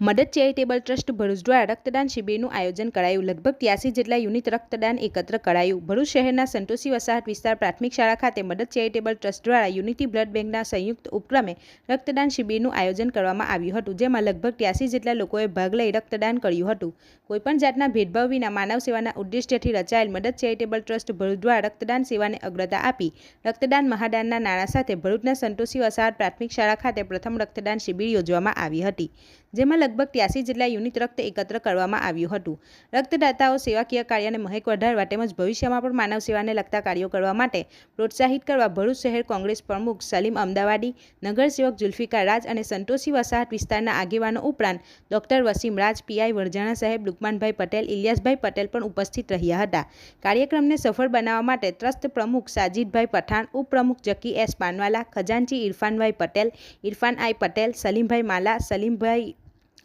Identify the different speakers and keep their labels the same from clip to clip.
Speaker 1: મદદ charitable trust Bharuch દ્વારા રક્તદાન શિબિરનું આયોજન કરાયું. લગભગ ત્યાસી જેટલા યુનિટ રક્તદાન એકત્ર કરાયું. ભરૂચ શહેરના સંતોષી વસાહત વિસ્તાર પ્રાથમિક શાળા ખાતે મદદ ચેરિટેબલ ટ્રસ્ટ દ્વારા યુનિટી બ્લડ બેંકના સંયુક્ત ઉપક્રમે રક્તદાન શિબિરનું આયોજન કરવામાં આવ્યું હતું, જેમાં લગભગ ત્યાસી જેટલા લોકોએ ભાગ લઈ રક્તદાન કર્યું હતું. કોઈપણ જાતના ભેદભાવ વિના માનવ સેવાના ઉદ્દેશ્યથી રચાયેલ મદદ ચેરિટેબલ ટ્રસ્ટ ભરૂચ દ્વારા રક્તદાન સેવાને અગ્રતા આપી રક્તદાન મહાદાનના નાણાં સાથે ભરૂચના સંતોષી વસાહત પ્રાથમિક શાળા ખાતે પ્રથમ રક્તદાન શિબિર યોજવામાં આવી હતી, જેમાં લગભગ ત્યાસી જેટલા યુનિટ રક્ત એકત્ર કરવામાં આવ્યું હતું. રક્તદાતાઓ સેવાકીય કાર્યને મહેક વધારવા તેમજ ભવિષ્યમાં પણ માનવ સેવાને લગતા કાર્યો કરવા માટે પ્રોત્સાહિત કરવા ભરૂચ શહેર કોંગ્રેસ પ્રમુખ સલીમ અમદાવાદી, નગરસેવક જુલ્ફિકાર રાજ અને સંતોષી વસાહત વિસ્તારના આગેવાનો ઉપરાંત ડોક્ટર વસીમ રાજ પીઆઈ વરજાણા સાહેબ, લુકમાનભાઈ પટેલ, ઇલિયાસભાઈ પટેલ પણ ઉપસ્થિત રહ્યા હતા. કાર્યક્રમને સફળ બનાવવા માટે ટ્રસ્ટ પ્રમુખ સાજીદભાઈ પઠાણ, ઉપપ્રમુખ જકી એસ પાનવાલા, ખજાનચી ઇરફાનભાઈ પટેલ, ઇરફાન આઈ પટેલ, સલીમભાઈ માલા, સલીમભાઈ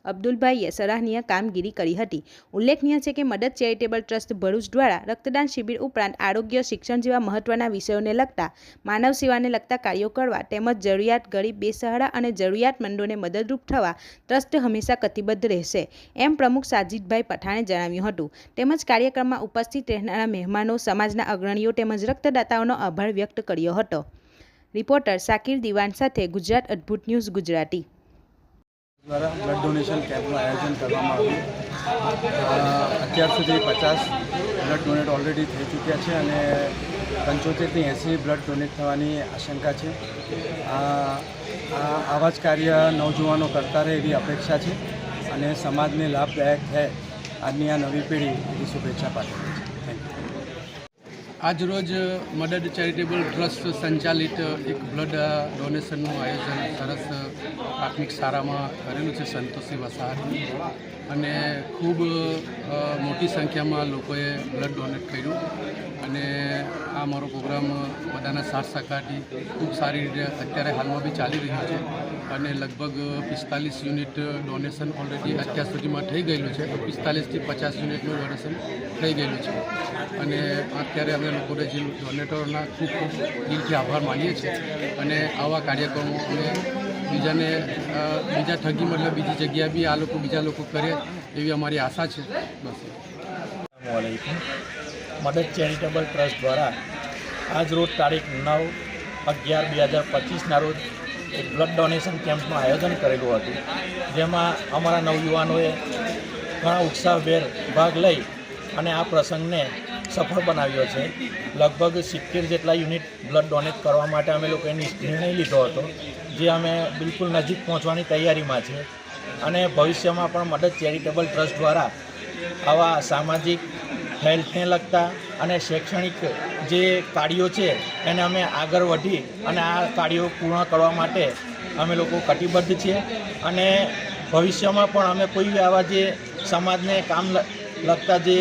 Speaker 1: અબ્દુલભાઈએ સરાહનીય કામગીરી કરી હતી. ઉલ્લેખનીય છે કે મદદ ચેરિટેબલ ટ્રસ્ટ ભરૂચ દ્વારા રક્તદાન શિબિર ઉપરાંત આરોગ્ય, શિક્ષણ જેવા મહત્વના વિષયોને લગતા, માનવ સેવાને લગતા કાર્યો કરવા તેમજ જરૂરિયાત ગરીબ, બેસહારા અને જરૂરિયાતમંદોને મદદરૂપ થવા ટ્રસ્ટ હંમેશા કટિબદ્ધ રહેશે, એમ પ્રમુખ સાજીદભાઈ પઠાણે જણાવ્યું હતું. તેમજ કાર્યક્રમમાં ઉપસ્થિત રહેનારા મહેમાનો, સમાજના અગ્રણીઓ તેમજ રક્તદાતાઓનો આભાર વ્યક્ત કર્યો હતો. રિપોર્ટર સાકિર દિવાન સાથે ગુજરાત અદ્ભુત ન્યૂઝ ગુજરાતી.
Speaker 2: દ્વારા બ્લડ ડોનેશન કેમ્પનું આયોજન કરવામાં આવ્યું. અત્યાર સુધી પચાસ બ્લડ ડોનેટ ઓલરેડી થઈ ચૂક્યા છે અને પંચોતેરથી એંસી બ્લડ ડોનેટ થવાની આશંકા છે. આવા જ કાર્ય નવજુવાનો કરતા રહે એવી અપેક્ષા છે અને સમાજને લાભદાયક થાય આજની આ નવી પેઢી એવી શુભેચ્છા પાઠવી છે.
Speaker 3: આજરોજ મદદ ચેરિટેબલ ટ્રસ્ટ સંચાલિત એક બ્લડ ડોનેશનનું આયોજન સરસ પ્રાથમિક શાળામાં કરેલું છે સંતોષી વસાહતની અને ખૂબ મોટી સંખ્યામાં લોકોએ બ્લડ ડોનેટ કર્યું. અને આ મારો પ્રોગ્રામ બધાના સાથ સહકારથી ખૂબ સારી રીતે અત્યારે હાલમાં બી ચાલી રહ્યો છે. અને લગભગ પિસ્તાલીસ યુનિટ ડોનેશન ઓલરેડી અત્યાર સુધીમાં થઈ ગયેલું છે. પિસ્તાલીસથી પચાસ યુનિટનું ડોનેશન થઈ ગયેલું છે. અને અત્યારે અમે લોકોને જે ડોનેટરોના ખૂબ ખૂબ દિલથી આભાર માનીએ છીએ. અને આવા કાર્યક્રમો અમે બીજાને બીજા ઠગી મતલબ બીજી જગ્યાએ બી આ લોકો બીજા લોકો કરે એવી અમારી આશા છે. બસ
Speaker 4: મદદ ચેરિટેબલ ટ્રસ્ટ દ્વારા આજ રોજ તારીખ નવ અગિયાર બે હજાર પચીસના રોજ એક બ્લડ ડોનેશન કેમ્પનું આયોજન કરેલું હતું. જેમાં અમારા નવયુવાનોએ ઘણા ઉત્સાહભેર ભાગ લઈ અને આ પ્રસંગને સફળ બનાવ્યો છે. લગભગ સિત્તેર જેટલા યુનિટ બ્લડ ડોનેટ કરવા માટે અમે લોકોએ નિર્ણય લીધો હતો, જે અમે બિલકુલ નજીક પહોંચવાની તૈયારીમાં છે અને ભવિષ્યમાં પણ મદદ ચેરિટેબલ ટ્રસ્ટ દ્વારા આવા સામાજિક, હેલ્થને લગતા અને શૈક્ષણિક જે કાર્યો છે, એને અમે આગળ વધી અને આ કાર્યો પૂર્ણ કરવા માટે અમે લોકો કટિબદ્ધ છીએ. અને ભવિષ્યમાં પણ અમે કોઈ આવા જે સમાજને કામ લગતા જે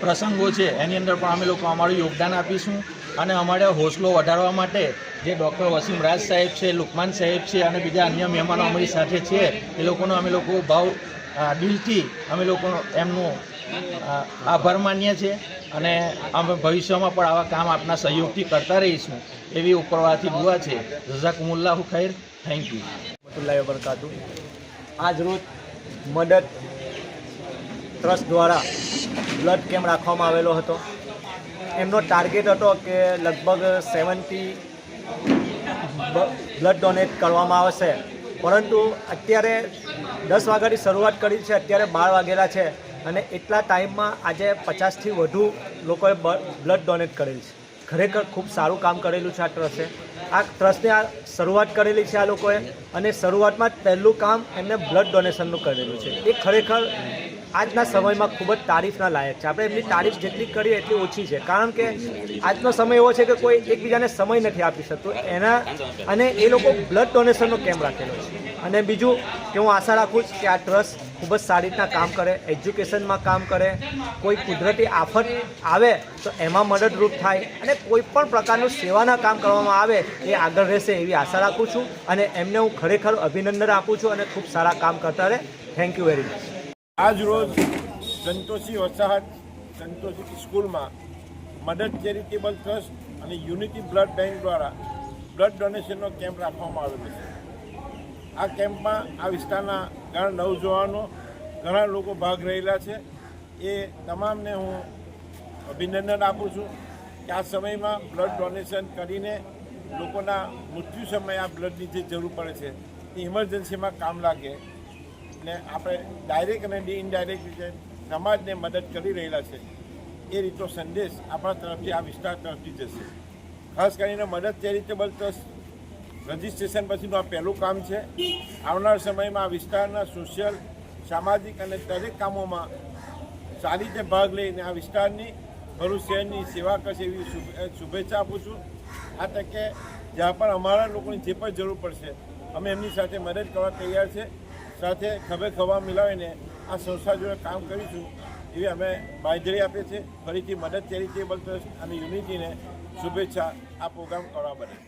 Speaker 4: પ્રસંગો છે. એની અંદર પણ અમે લોકો અમારું યોગદાન આપીશું અને અમારે હોસલો વધારવા માટે જે ડૉક્ટર વસીમ રાજ સાહેબ છે, લુકમાન સાહેબ છે અને બીજા અન્ય મહેમાનો અમારી સાથે છે, એ લોકોનો અમે લોકો ભાવ દિલથી અમે લોકો એમનો આભાર માનીએ છીએ અને અમે ભવિષ્યમાં પણ આવા કામ આપના સહયોગથી કરતા રહીશું એવી ઉપરવાથી દુઆ છે. જઝાકુમુલ્લાહુ ખૈર. થેન્ક યુ
Speaker 5: વરહમતુલ્લાહિ વબરકાતુ આજ રોજ મદદ ટ્રસ્ટ દ્વારા બ્લડ કેમ્પ રાખવામાં આવેલો હતો? એમનો ટાર્ગેટ હતો કે લગભગ સેવન્ટી બ્લડ ડોનેટ કરવામાં આવશે. પરંતુ અત્યારે દસ વાગ્યાની શરૂઆત કરી છે, અત્યારે બાર વાગેલા છે અને એટલા ટાઈમમાં આજે પચાસથી વધુ લોકોએ બ્લડ ડોનેટ કરેલ છે. ખરેખર ખૂબ સારું કામ કરેલું છે આ ટ્રસ્ટે આ ટ્રસ્ટને આ શરૂઆત કરેલી છે આ લોકોએ અને શરૂઆતમાં પહેલું કામ એમને બ્લડ ડોનેશનનું કરેલું છે. એ ખરેખર આજના સમયમાં ખૂબ જ તારીફના લાયક છે. આપણે એમની તારીફ જેટલી કરીએ એટલી ઓછી છે. કારણ કે આજનો સમય એવો છે કે કોઈ એકબીજાને સમય નથી આપી શકતો. એના અને એ લોકો બ્લડ ડોનેશનનો કેમ્પ રાખેલો છે. અને બીજું કે હું આશા રાખું છું કે આ ટ્રસ્ટ ખૂબ જ સારી રીતના કામ કરે એજ્યુકેશનમાં કામ કરે. કોઈ કુદરતી આફત આવે તો એમાં મદદરૂપ થાય અને કોઈ પણ પ્રકારનું સેવાના કામ કરવામાં આવે એ આગળ રહેશે એવી આશા રાખું છું. અને એમને હું ખરેખર અભિનંદન આપું છું અને ખૂબ સારા કામ કરતા રહે. થેન્ક યુ વેરી મચ
Speaker 6: આજ રોજ સંતોષી વસાહત, સંતોષી સ્કૂલમાં મદદ ચેરિટેબલ ટ્રસ્ટ અને યુનિટી બ્લડ બેંક દ્વારા બ્લડ ડોનેશનનો કેમ્પ રાખવામાં આવેલો છે. આ કેમ્પમાં આ વિસ્તારના ઘણા નવજવાનો, ઘણા લોકો ભાગ રહેલા છે. એ તમામને હું અભિનંદન આપું છું કે આ સમયમાં બ્લડ ડોનેશન કરીને લોકોના મૃત્યુ સમયે આ બ્લડની જે જરૂર પડે છે, એ ઇમરજન્સીમાં કામ લાગે. ને આપણે ડાયરેક્ટ અને ઇનડાયરેક્ટ રીતે સમાજને મદદ કરી રહેલા છે. એ રીતનો સંદેશ આપણા તરફથી, આ વિસ્તાર તરફથી જશે. ખાસ કરીને મદદ ચેરિટેબલ ટ્રસ્ટ રજિસ્ટ્રેશન પછીનું આ પહેલું કામ છે. આવનાર સમયમાં આ વિસ્તારના સોશિયલ, સામાજિક અને દરેક કામોમાં સારી રીતે ભાગ લઈને આ વિસ્તારની ભરૂચ શહેરની સેવા કરશે એવી શુભેચ્છા આપું છું. આ તકે જ્યાં પણ અમારા લોકોની જે પણ જરૂર પડશે, અમે એમની સાથે મદદ કરવા તૈયાર છે. સાથે ખભે ખભા મિલાવીને આ સંસ્થા જોડે કામ કરીશું એવી અમે બાંધણી આપીએ છીએ. ફરીથી મદદ ચેરિટેબલ ટ્રસ્ટ અને યુનિટીને શુભેચ્છા આ પ્રોગ્રામ કરવા બદલ.